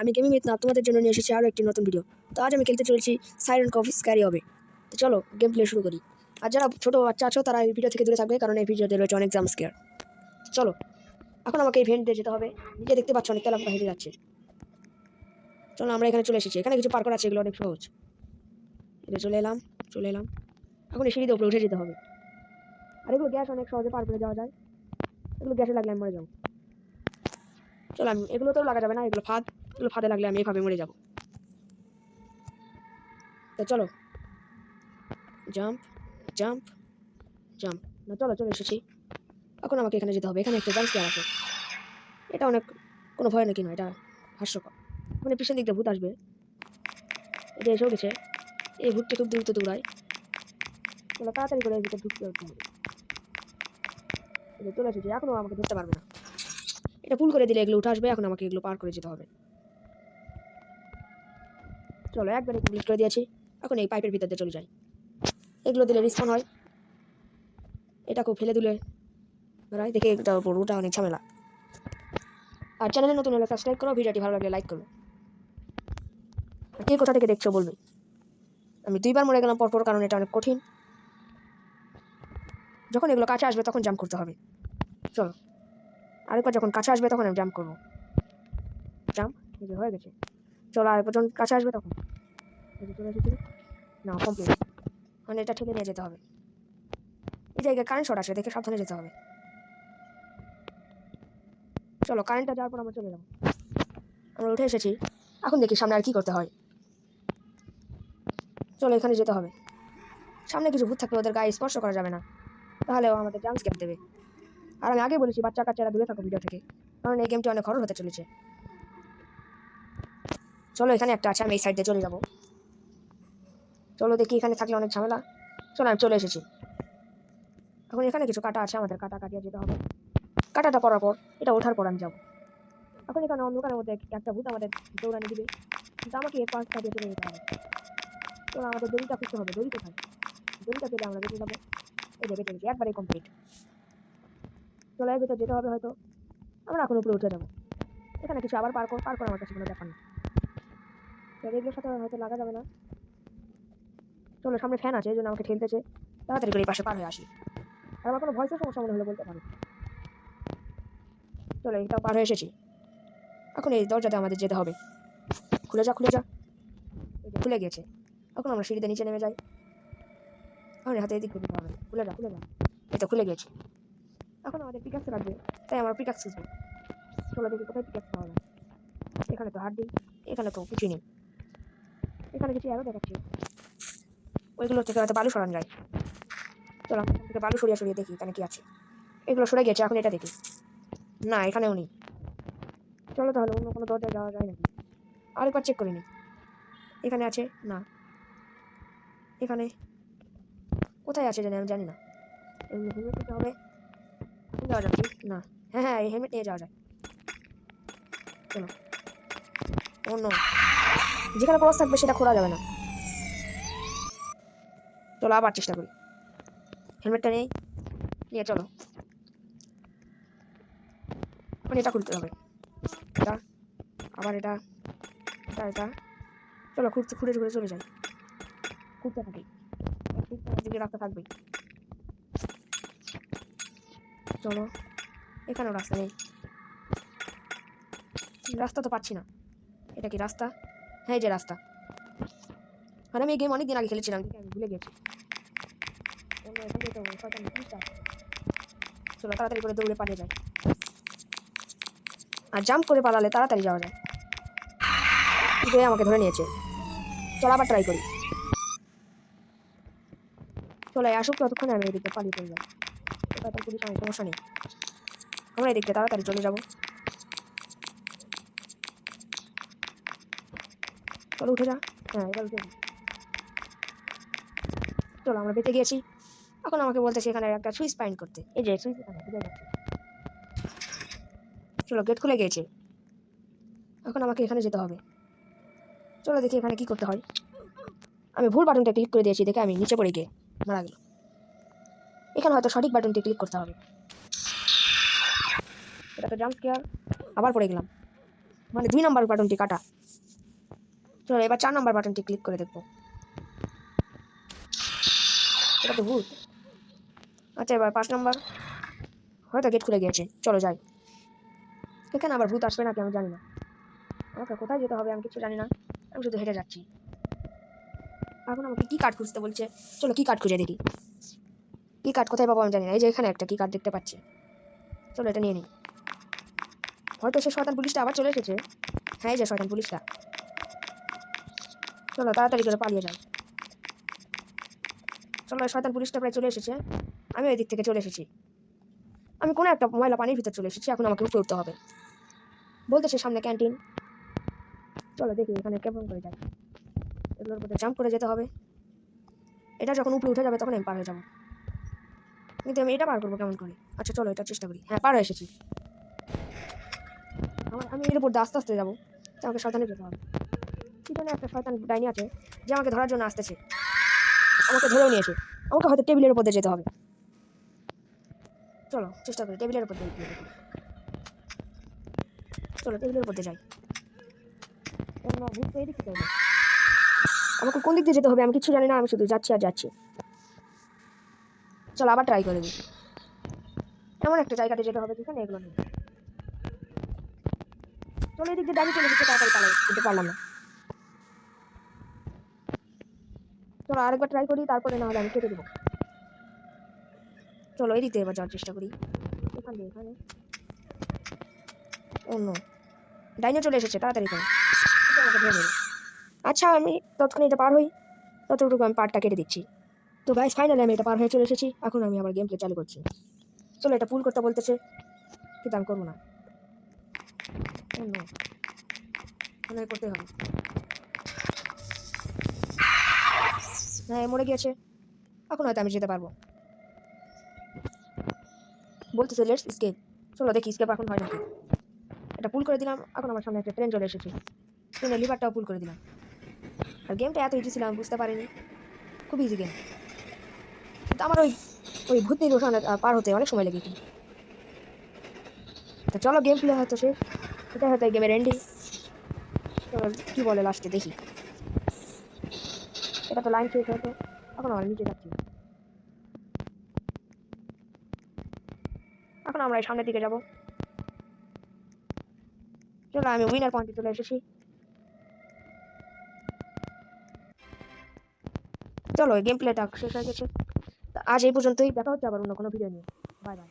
আমি গেমিং মিত না, তোমাদের জন্য নিয়ে এসেছি আরও একটি নতুন ভিডিও তো আজ আমি খেলতে চলেছি সাইরেন কফি স্ক্যারি হবে তো চলো গেম প্লে শুরু করি। আর যারা ছোটো বাচ্চা আছো, তারা এই ভিডিও থেকে দূরে থাকবে, কারণ এই ভিডিওতে রয়েছে অনেক জাম স্কেয়ার চলো, এখন আমাকে এই ভেন্টে যেতে হবে। নিজে দেখতে পাচ্ছ অনেক তেলাপটা হেঁটে যাচ্ছে। চলো, আমরা এখানে চলে এসেছি। এখানে কিছু পার করা আছে, এগুলো অনেক সহজ। এটা চলে এলাম চলে এলাম। এখন এই সিঁড়িতে উপরে উঠে যেতে হবে। আর এগুলো গ্যাস অনেক সহজে পার করে যাওয়া যায়। এগুলো গ্যাসে লাগলে আমি মরে যাব। চলো, আমি এগুলো তো লাগা যাবে না, এগুলো ফাঁদ। এগুলো ফাঁদে লাগলে আমি এভাবে মরে যাব। তো চলো। Jump jump jump. না, চলো, চলে এসেছি। এখন আমাকে এখানে যেতে হবে। এখানে একটা জাম্প আছে। এটা অনেক, কোনো ভয় নাকি নয়, এটা হাস্যকর। মানে পিছন দিক দিয়ে ভূত আসবে। এটা এসেও গেছে। এই ভূতটা খুব দ্রুত দৌড়ায়। চলো, তাড়াতাড়ি করে এর ভিতরে ঢুকতে হবে। এই চলে এসেছি। এখনও আমাকে ধরতে পারবে না। এটা পুল করে দিলে এগুলো উঠে আসবে। এখন আমাকে এগুলো পার করে যেতে হবে। চলো, একবারে কমপ্লিট করে দিয়েছি। এখন এই পাইপের ভিতর দিয়ে চলে যাই। এগুলো দিলে রিস্পন হয়। এটা খুব ফেলে দিলে। ধরাই দেখে উপর ওটা অনেক ঝামেলা। আর চ্যানেলে নতুন হলে সাবস্ক্রাইব করো, ভিডিওটি ভালো লাগলে লাইক করো। আর কে কোথা থেকে দেখছ বলবে? আমি দুইবার মরে গেলাম, পরপর কারণ এটা অনেক কঠিন। যখন এগুলো কাছে আসবে তখন জাম্প করতে হবে। চলো। আরেকবার যখন কাছে আসবে তখন আমি জাম্প করব। জাম্প হয়ে গেছে। চলো আর যখন কাছে আসবে তখন। চলে এসেছি। না কমপ্লিট মানে এটা ঠেলে নিয়ে যেতে হবে। এই জায়গায় কারেন্ট শর্ট আসে দেখে সাবধানে যেতে হবে। চলো কারেন্টটা যাওয়ার পর আমরা চলে যাব। আমরা উঠে এসেছি। এখন দেখি সামনে আর কী করতে হয়। চলো, এখানে যেতে হবে। সামনে কিছু ভূত থাকলে ওদের গায়ে স্পর্শ করা যাবে না। তাহলেও আমাদের জাম্প স্ক্যাপ দেবে। আর আমি আগে বলেছি বাচ্চা কাচ্চারা দূরে থাকো ভিডিও থেকে। কারণ এই গেমটি অনেক হরর হতে চলেছে। চলো এখানে একটা আছে, আমি এই সাইড চলে যাব। চলো দেখি এখানে থাকলে অনেক ঝামেলা। চলো, আমি চলে এসেছি। এখন এখানে কিছু কাটা আছে আমাদের কাটা কাটিয়ে যেতে হবে। কাটাটা করার পর, এটা ওঠার পর আমি যাব। এখন এখানে অন্ধকারের মধ্যে একটা ভূত আমাদের দৌড়ানি দিবে। কিন্তু আমাকে এর পাশ কাটিয়ে চলে যেতে হবে। তো আমাদের দড়িটা খুঁজতে হবে। দড়ি কোথায়? দড়িটা পেলে আমরা বেঁচে যাব। এই যে বেঁচে একবারে কমপ্লিট চলে ভিতর যেতে হবে হয়তো। আমরা এখন উপরে উঠে যাব। এখানে কিছু আবার পার কর পার করা আমার কাছে কোনো ব্যাপার না। তো এগুলোর সাথে হয়তো লাগা যাবে না। চলো, সামনে ফ্যান আছে, এই জন্য আমাকে ঠেলতেছে। তাড়াতাড়ি করে পাশে পার হয়ে আসি। আর আমার কোনো ভয়েসের সমস্যা মনে হলে বলতে পারো। চলো এটাও পার হয়ে এসেছি। এখন এই দরজাতে আমাদের যেতে হবে। খুলে যা খুলে যা। খুলে গেছে এখন আমরা সিঁড়িতে নিচে নেমে যাই। এখন হাতে এদিক দিতে হবে। খুলে যা খুলে যা। এই তো খুলে গেছে এখন আমাদের পিকাক্স লাগবে। তাই আমার পিকাক্স খুঁজবো। চলো দেখি কোথায় পিকাক্স পাওয়া যায়। এখানে তো হাড্ডি, এখানে তো কিছুই নেই। এখানে কিছু আরও দেখাচ্ছি। ওইগুলো থেকে হয়তো বালু সরানো যায়। চলো, এখান থেকে বালু সরিয়ে সরিয়ে দেখি এখানে কি আছে। এগুলো সরে গেছে এখন এটা দেখি। না, এখানেও নেই। চলো তাহলে অন্য কোনো দরজায় যাওয়া যায় নাকি? আরেকবার চেক করে নিই এখানে আছে? না। এখানে কোথায় আছে জানি আমি জানি না। হেলমেট নিতে হবে। যাওয়া যাবে না। হ্যাঁ হ্যাঁ এই হেলমেট নিয়ে যাওয়া যায়। চলো। অন্য যেখানে ক্রস থাকবে সেটা খোলা যাবে না। চলো আবার চেষ্টা করি। হেলমেটটা নেই। নিয়ে চলো। মানে এটা খুলতে হবে। এটা, আবার এটা এটা এটা। চলো ঘুরতে ঘুরে ঘুরে চলে যাই। ঘুরতে থাকি। রাস্তা থাকবেই চলো, এখানেও রাস্তা নেই। রাস্তা তো পাচ্ছি না। এটা কি রাস্তা? হ্যাঁ এই যে রাস্তা। আর আমি এই গেম অনেক দিন আগে খেলেছিলাম। আমি ভুলে গেছি। চলো তাড়াতাড়ি করে দৌড়ে পালিয়ে যায় আর জাম্প করে পালালে তাড়াতাড়ি যাওয়া যায়। এ আমাকে ধরে নিয়েছে। চলো আবার ট্রাই করি। চলো আসুক ততক্ষণে আমি এদিকে পালিয়ে চলে যাব এটা তো পুলিশ আমার সমস্যা নেই। আমরা এদিকে তাড়াতাড়ি চলে যাব। চলো উঠে যা। হ্যাঁ এবার উঠে যা। চলো, আমরা বেঁচে গিয়েছি। এখন আমাকে বলতেছে এখানে একটা সুইচ পয়েন্ট করতে। এই যে, সুইচ চলো, গেট খুলে গিয়েছে। এখন আমাকে এখানে যেতে হবে। চলো, দেখি এখানে কি করতে হয়। আমি ভুল বাটনটা ক্লিক করে দিয়েছি, দেখে আমি নিচে পড়ে গিয়ে মারা গেল এখানে হয়তো সঠিক বাটনটি ক্লিক করতে হবে। এটা তো জাম্প স্কেয়ার আবার পড়ে গেলাম। মানে দুই নাম্বার বাটনটি কাটা। চলো, এবার চার নম্বর বাটনটি ক্লিক করে দেখব। এটা তো ভূত। আচ্ছা এবার পাঁচ নম্বর হয়তো গেট খুলে গিয়েছে। চলো, যাই। এখানে আবার ভূত আসবে নাকি আমি জানি না। আমাকে কোথায় যেতে হবে আমি কিছু জানি না। আমি শুধু হেঁটে যাচ্ছি। এখন আমাকে কী কার্ড খুঁজতে বলছে? চলো, কী কার্ড খুঁজে দেখি। কী কার্ড কোথায় পাবো আমি জানি না। এই যে এখানে একটা কী কার্ড দেখতে পাচ্ছি। চলো, এটা নিয়ে নিই। হয়তো সে শয়তান পুলিশটা আবার চলে এসেছে। হ্যাঁ এই যে শয়তান পুলিশটা। চলো, তাড়াতাড়ি করে পালিয়ে যাই চলো, শয়তান পুলিশটা প্রায় চলে এসেছে। আমি ওই দিক থেকে চলে এসেছি। আমি কোনো একটা ময়লা পানির ভিতর চলে এসেছি, এখন আমাকে উপরে উঠতে হবে। বলতেছে সামনে ক্যান্টিন। চলো, দেখি এখানে কেমন করে যাই। এগুলোর মধ্যে জাম্প করে যেতে হবে। এটা যখন উপরে উঠে যাবে, তখন আমি পার হয়ে যাব। কিন্তু আমি এটা পার করব কেমন করে? আচ্ছা চলো, এটা চেষ্টা করি। হ্যাঁ পার হয়ে এসেছি। আমার আমি এর উপর আস্তে আস্তে যাব। আমাকে শয়তানে যেতে হবে। পিছনে একটা শয়তান ডাইনি আছে, যে আমাকে ধরার জন্য আসতেছে। আমাকে ধরেও নিয়েছে। আমাকে হয়তো টেবিলের উপর দিয়ে যেতে হবে। চলো, চেষ্টা করি, টেবিলের উপর দিয়ে চলো, টেবিলের উপর দিয়ে যাই। আমাকে কোন দিক দিয়ে যেতে হবে আমি কিছু জানি না, আমি শুধু যাচ্ছি আর যাচ্ছি। চলো, আবার ট্রাই করে দিই এমন একটা জায়গাতে যেতে হবে যেখানে এগুলো নেই। চলো, এদিক দিয়ে দাঁড়িয়ে চলে যেতে তাড়াতাড়ি পালাই কিন্তু পারলাম না। চলো আরেকবার ট্রাই করি, তারপরে না হলে আমি কেটে দেবো। চলো এদিক দিয়ে এবার যাওয়ার চেষ্টা করি। এখান দিয়ে, এখানে। অন্য ডাইনে চলে এসেছে, তাড়াতাড়ি করে। আচ্ছা আমি ততক্ষণে এটা পার হই। ততটুকু আমি পার্টটা কেটে দিচ্ছি। তো গাইস ফাইনালি আমি এটা পার হয়ে চলে এসেছি। এখন আমি আবার গেম চালু করছি। চলো, এটা পুল করতে বলতেছে, কিন্তু আমি করব না। অন্য করতে হবে। হ্যাঁ মরে গিয়েছে। এখন হয়তো আমি যেতে পারব? বলতেছে লেটস স্কেপ চলো দেখি স্কেপ এখন হয় নাকি? এটা পুল করে দিলাম, এখন আমার সামনে একটা ট্রেন চলে এসেছে। ট্রেনের লিভারটাও পুল করে দিলাম। আর গেমটা এত ইজি ছিল আমি বুঝতে পারিনি। খুব ইজি গেম কিন্তু আমার ওই ওই ভূত ওখানে পার হতে অনেক সময় লেগেছে। তো চলো গেম প্লে হয়তো সে এটা হয়তো গেমের এন্ডিং কী বলে লাস্টে দেখি। এটা তো লাইন শেষ হয়তো। এখন আমরা নিচে যাচ্ছি এখন আমরা এই সামনের দিকে যাব। চলো, আমি উইনার পয়েন্টে চলে এসেছি। চলো গেম প্লেটা শেষ হয়ে গেছে। আজ এই পর্যন্তই, দেখা হচ্ছে আবার অন্য কোনো ভিডিও নিয়ে। Bye bye